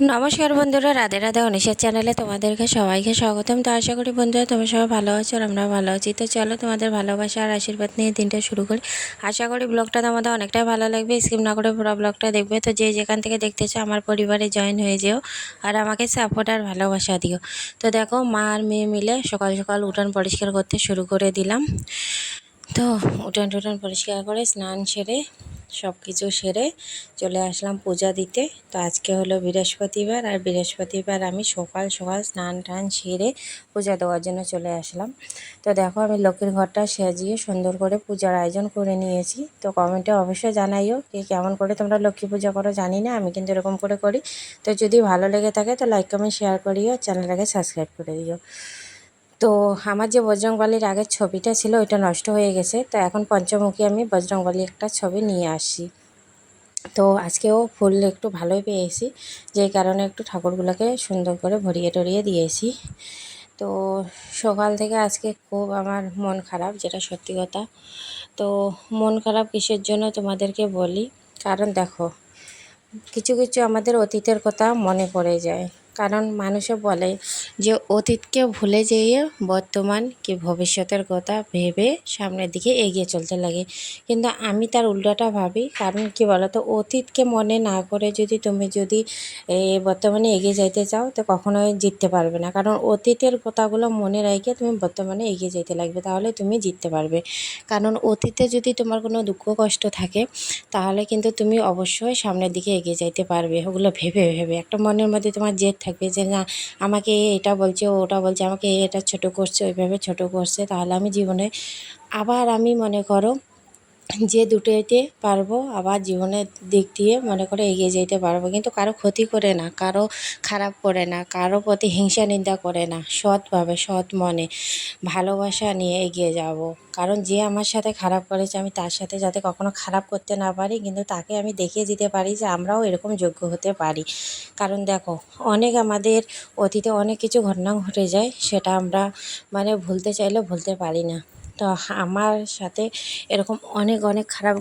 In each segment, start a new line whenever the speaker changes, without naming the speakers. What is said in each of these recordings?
নমস্কার বন্ধুরা, রাধে রাধে অনিশের চ্যানেলে তোমাদেরকে সবাইকে স্বাগতম। তো আশা করি বন্ধুরা তোমরা সবাই ভালো আছো আর আমরা ভালো আছি। তো চলো তোমাদের ভালোবাসা আর আশীর্বাদ নিয়ে দিনটা শুরু করি। আশা করি ব্লগটা তোমাদের অনেকটাই ভালো লাগবে। স্কিপ না করে পুরো ব্লগটা দেখবে। তো যে যেখান থেকে দেখতেছো আমার পরিবারে জয়েন হয়ে যেও আর আমাকে সাপোর্ট আর ভালোবাসা দিও। তো দেখো, মা আর মেয়ে মিলে সকাল সকাল উঠান পরিষ্কার করতে শুরু করে দিলাম। তো উঠান টুটান পরিষ্কার করে, স্নান সেরে সব কিছু সেরে চলে আসলাম পূজা দিতে। তো আজকে হলো বৃহস্পতিবার, আর বৃহস্পতিবার আমি সকাল সকাল স্নান টান সেরে পূজা দেওয়ার জন্য চলে আসলাম। তো দেখো আমি লক্ষ্মীর ঘরটা সাজিয়ে সুন্দর করে পূজার আয়োজন করে নিয়েছি। তো কমেন্টে অবশ্যই জানাইও কে কেমন করে তোমরা লক্ষ্মী পূজা করো, জানি না, আমি কিন্তু এরকম করে করি। তো যদি ভালো লেগে থাকে তো লাইক কমেন্ট শেয়ার করিও, চ্যানেলটাকে সাবস্ক্রাইব করে দিও। তো আমার যে বজরংবলির আগের ছবিটা ছিল, ওইটা নষ্ট হয়ে গেছে। তো এখন পঞ্চমুখী আমি বজরংবলী একটা ছবি নিয়ে আসি তো আজকেও ফুল একটু ভালোই পেয়েছি যেই কারণে একটু ঠাকুরগুলোকে সুন্দর করে ভরিয়ে টরিয়ে দিয়েছি। তো সকাল থেকে আজকে খুব আমার মন খারাপ, যেটা সত্যি কথা। তো মন খারাপ কিসের জন্য তোমাদেরকে বলি? কারণ দেখো, কিছু কিছু আমাদের অতীতের কথা মনে পড়ে যায়। কারণ মানুষে বলে যে, অতীতকে ভুলে যেয়ে বর্তমান কি ভবিষ্যতের কথা ভেবে সামনের দিকে এগিয়ে চলতে লাগে। কিন্তু আমি তার উল্টাটা ভাবি, কারণ কি বলতো, অতীতকে মনে না করে যদি তুমি যদি বর্তমানে এগিয়ে যাইতে চাও, তো কখনোই জিততে পারবে না। কারণ অতীতের কথাগুলো মনে রেখে তুমি বর্তমানে এগিয়ে যেতে লাগবে, তাহলে তুমি জিততে পারবে। কারণ অতীতে যদি তোমার কোনো দুঃখ কষ্ট থাকে, তাহলে কিন্তু তুমি অবশ্যই সামনের দিকে এগিয়ে যাইতে পারবে। ওগুলো ভেবে ভেবে, একটা মনের মধ্যে তোমার জেদ থাকবে যে না, আমাকে এটা বলছে, ওটা বলছে, আমাকে এটা ছোট করছে, ওইভাবে ছোট করছে, তাহলে আমি জীবনে আবার আমি মনে করো যে দুটোতে পারব আবার জীবনের দিক দিয়ে মনে করে এগিয়ে যেতে পারব। কিন্তু কারও ক্ষতি করে না, কারও খারাপ করে না, কারও প্রতি হিংসা নিন্দা করে না, সৎভাবে, সৎ মনে ভালোবাসা নিয়ে এগিয়ে যাব। কারণ যে আমার সাথে খারাপ করেছে আমি তার সাথে যাতে কখনো খারাপ করতে না পারি, কিন্তু তাকে আমি দেখিয়ে দিতে পারি যে আমরাও এরকম যোগ্য হতে পারি। কারণ দেখো, অনেক আমাদের অতীতে অনেক কিছু ঘটনা ঘটে যায়, সেটা আমরা মানে ভুলতে চাইলেও ভুলতে পারি না। তো আমার সাথে এরকম অনেক অনেক খারাপ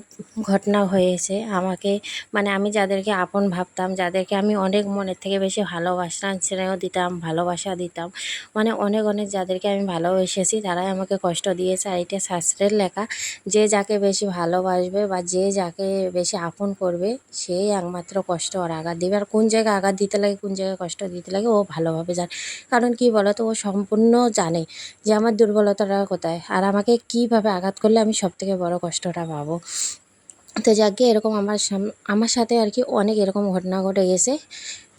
ঘটনা হয়েছে। আমাকে মানে আমি যাদেরকে আপন ভাবতাম, যাদেরকে আমি অনেক মনের থেকে বেশি ভালোবাসতাম, স্নেহ দিতাম, ভালোবাসা দিতাম মানে অনেক অনেক যাদেরকে আমি ভালোবেসেছি, তারাই আমাকে কষ্ট দিয়েছে। আর এটা শাস্ত্রের লেখা, যে যাকে বেশি ভালোবাসবে বা যে যাকে বেশি আপন করবে, সেই একমাত্র কষ্ট আর আঘাত দেবে। আর কোন জায়গায় আঘাত দিতে লাগে, কোন জায়গায় কষ্ট দিতে লাগে, ও ভালোভাবে জানে। কারণ কি বলতো, ও সম্পূর্ণ জানে যে আমার দুর্বলতাটা কোথায়। আর আমাকে আমাকে কীভাবে আঘাত করলে আমি সবথেকে বড় কষ্টটা পাবো। তো যাকে এরকম আমার আমার সাথে আর কি অনেক এরকম ঘটনা ঘটে গেছে।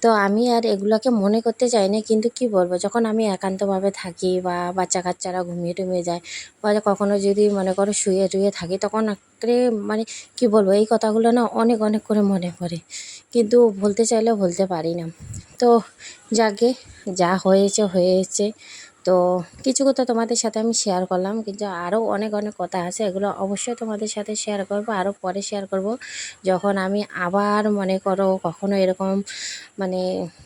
তো আমি আর এগুলোকে মনে করতে চাই না কিন্তু কি বলব? যখন আমি একান্তভাবে থাকি বা বাচ্চা কাচ্চারা ঘুমিয়ে টুমিয়ে যায় বা কখনো যদি মনে করো শুয়ে টুয়ে থাকি, তখন একটা মানে কি বলব? এই কথাগুলো না অনেক অনেক করে মনে পড়ে। কিন্তু বলতে চাইলেও বলতে পারি না। তো যাকে যা হয়েছে হয়েছে। তো কিছু কথা তোমাদের সাথে আমি শেয়ার করলাম, কিন্তু আরও অনেক অনেক কথা আছে, এগুলো অবশ্যই তোমাদের সাথে শেয়ার করব আরও পরে শেয়ার করব। যখন আমি আবার মনে করো কখনো এরকম মানে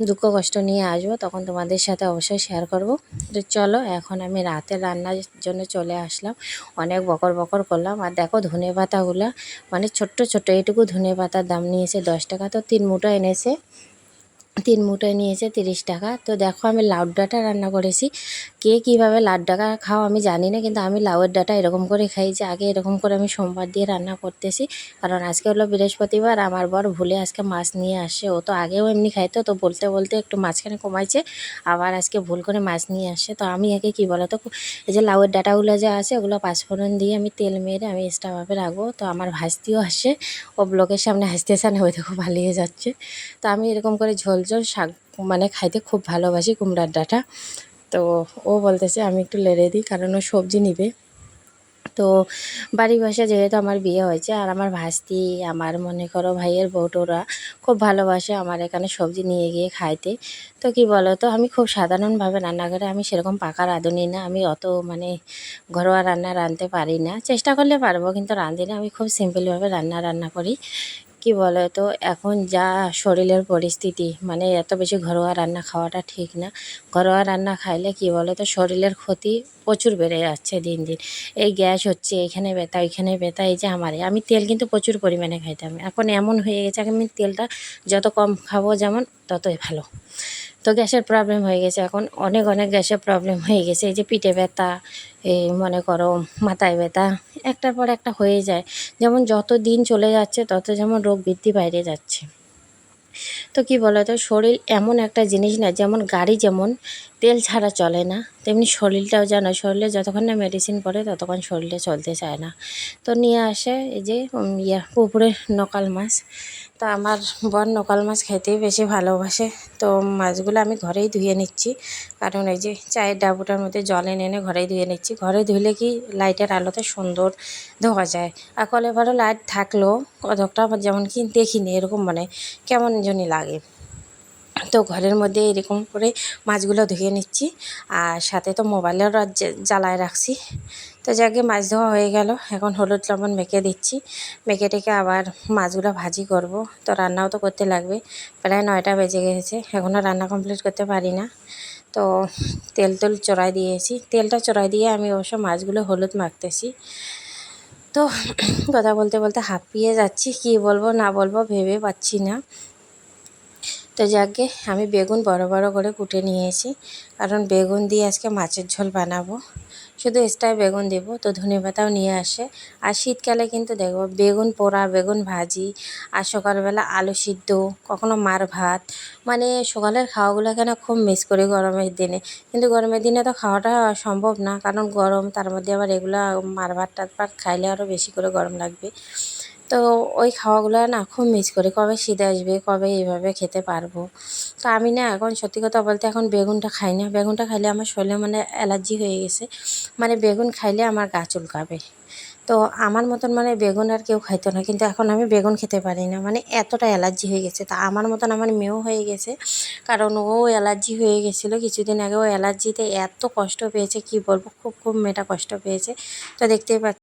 দুঃখ, কষ্ট নিয়ে আসব, তখন তোমাদের সাথে অবশ্যই শেয়ার করব। তো চলো, এখন আমি রাতে রান্নার জন্য চলে আসলাম, অনেক বকর বকর করলাম। আর দেখো ধনে পাতাগুলো মানে ছোট্ট ছোট্ট, এইটুকু ধনে পাতার দাম নিয়েছে দশ টাকা, তো তিন মুঠো এনেছে। তিন মুঠোয় নিয়েছে তিরিশ টাকা। তো দেখো আমি লাউ ডাঁটা রান্না করেছি। কে কীভাবে লাউ ডাঁটা খাও আমি জানি না, কিন্তু আমি লাউয়ের ডাঁটা এরকম করে খাই যে আগে এরকম করে আমি সোমবার দিয়ে রান্না করতেছি। কারণ আজকে হলো বৃহস্পতিবার, আমার বর ভুলে আজকে মাছ নিয়ে আসে। ও তো আগেও এমনি খাইতো, তো বলতে বলতে একটু মাঝখানে কমাইছে, আবার আজকে ভুল করে মাছ নিয়ে আসে। তো আমি আগে কী বলো তো এই যে লাউয়ের ডাঁটাগুলো যে আছে, ওগুলো পাঁচফোড়ন দিয়ে আমি তেল মেরে আমি এক্সট্রাভাবে রাখব। তো আমার ভাজতিও আসে, ও ব্লকের সামনে হাসতেছে না, ওই দেখো পালিয়ে যাচ্ছে। তো আমি এরকম করে ঝোল ঝোল শাক মানে খাইতে খুব ভালোবাসি কুমড়ার ডাঁটা। তো ও বলতেছে, আমি একটু লেড়ে দিই, কারণ ও সবজি নিবে। তো বাড়ি বাসা যেহেতু আমার বিয়ে হয়েছে, আর আমার ভাস্তি, আমার মনে করো ভাইয়ের বউটোরা খুব ভালোবাসে আমার এখানে সবজি নিয়ে গিয়ে খাইতে। তো কি বলো তো আমি খুব সাধারণভাবে রান্না করে আমি সেরকম পাকা রাঁধুনি না, আমি অত মানে ঘরোয়া রান্না রাঁধতে পারি না। চেষ্টা করলে পারব, কিন্তু রাঁধি না। আমি খুব সিম্পলভাবে রান্না রান্না করি। কি বলো? তো এখন যা শরীরের পরিস্থিতি মানে এত বেশি ঘরোয়া রান্না খাওয়াটা ঠিক না। ঘরোয়া রান্না খাইলে কি বলো তো, শরীরের ক্ষতি প্রচুর বেড়ে যাচ্ছে দিন দিন। এই গ্যাস হচ্ছে, এখানে ব্যথা, ওইখানে ব্যথা, এই যে আমার। আমি তেল কিন্তু প্রচুর পরিমাণে খাইতাম। এখন এমন হয়ে গেছে, আমি তেলটা যত কম খাব যেমন ততই ভালো। তো গ্যাসের প্রবলেম হয়ে গেছে। এখন অনেক অনেক গ্যাসের প্রবলেম হয়ে গেছে। এই যে পিঠে ব্যথা, এই মনে করো মাথায় ব্যথা, একটার পর একটা হয়ে যায়। যেমন যত দিন চলে যাচ্ছে, তত যেমন রোগ বৃদ্ধি বাইরে যাচ্ছে। তো কি বলতো, শরীর এমন একটা জিনিস না, যেমন গাড়ি যেমন তেল ছাড়া চলে না। তেমনি শরীরটাও যেন শরীরে যতক্ষণ না মেডিসিন পড়ে ততক্ষণ শরীরে চলতে চায় না। তো নিয়ে আসে এই যে ইয়া, পুকুরে নকাল মাছ। তা আমার বর নকাল মাছ খেতেই বেশি ভালোবাসে। তো মাছগুলো আমি ঘরেই ধুয়ে নিচ্ছি। কারণ এই যে চায়ের ডাবুটার মধ্যে জলে এনে ঘরেই ধুয়ে নিচ্ছি। ঘরে ধুলে কি লাইটের আলোতে সুন্দর ধোয়া যায়। আর কলে ভালো লাইট থাকলেও কতকটা যেমন কি দেখিনি, এরকম মানে কেমন জানি লাগে। তো ঘরের মধ্যে এরকম করে মাছগুলো ধুয়ে নিচ্ছি। আর সাথে তো মোবাইলের জ্বালায় রাখছি। তো যাকে মাছ ধোয়া হয়ে গেল। এখন হলুদ লবণ মেখে দিচ্ছি। মেখে টেকে আবার মাছগুলো ভাজি করব। তো রান্নাও তো করতে লাগবে। প্রায় নয়টা বেজে গেছে। এখনও রান্না কমপ্লিট করতে পারি না। তো তেল তেল চড়াই দিয়েছি। তেলটা চড়াই দিয়ে আমি অবশ্য মাছগুলো হলুদ মাখতেছি। তো কথা বলতে বলতে হাঁপিয়ে যাচ্ছি। কী বলব, না বলব ভেবে পাচ্ছি না। তো যাকে আমি বেগুন বড় বড় করে কুটে নিয়েছি। কারণ বেগুন দিয়ে আজকে মাছের ঝোল বানাবো। শুধু এক্সট্রা বেগুন দেবো, তো ধনে পাতাও নিয়ে আসে। আর শীতকালে কিন্তু দেখব বেগুন পোড়া, বেগুন ভাজি আর সকালবেলা আলু সিদ্ধ, কখনো মার ভাত। মানে সকালের খাওয়াগুলো কেন খুব মিস করি গরমের দিনে। কিন্তু গরমের দিনে তো খাওয়াটা সম্ভব না, কারণ গরম, তার মধ্যে আবার এগুলা মার ভাত টাত খাইলে আরও বেশি করে গরম লাগবে। তো ওই খাওয়াগুলো না খুব মিস করি। কবে শীত আসবে, কবে এইভাবে খেতে পারব। তো আমি না এখন সত্যি কথা বলতে এখন বেগুনটা খাই না। বেগুনটা খাইলে আমার শরীরে মানে অ্যালার্জি হয়ে গেছে। মানে বেগুন খাইলে আমার গা চুলকাবে। তো আমার মতন মানে বেগুন আর কেউ খাইতো না। কিন্তু এখন আমি বেগুন খেতে পারি না। মানে এতটা অ্যালার্জি হয়ে গেছে। তা আমার মতন আমার মেয়েও হয়ে গেছে। কারণ ও অ্যালার্জি হয়ে গেছিল। কিছুদিন আগে ও অ্যালার্জিতে এত কষ্ট পেয়েছে। কি বলব? খুব খুব মেয়েটা কষ্ট পেয়েছে। তো দেখতেই পাচ্ছ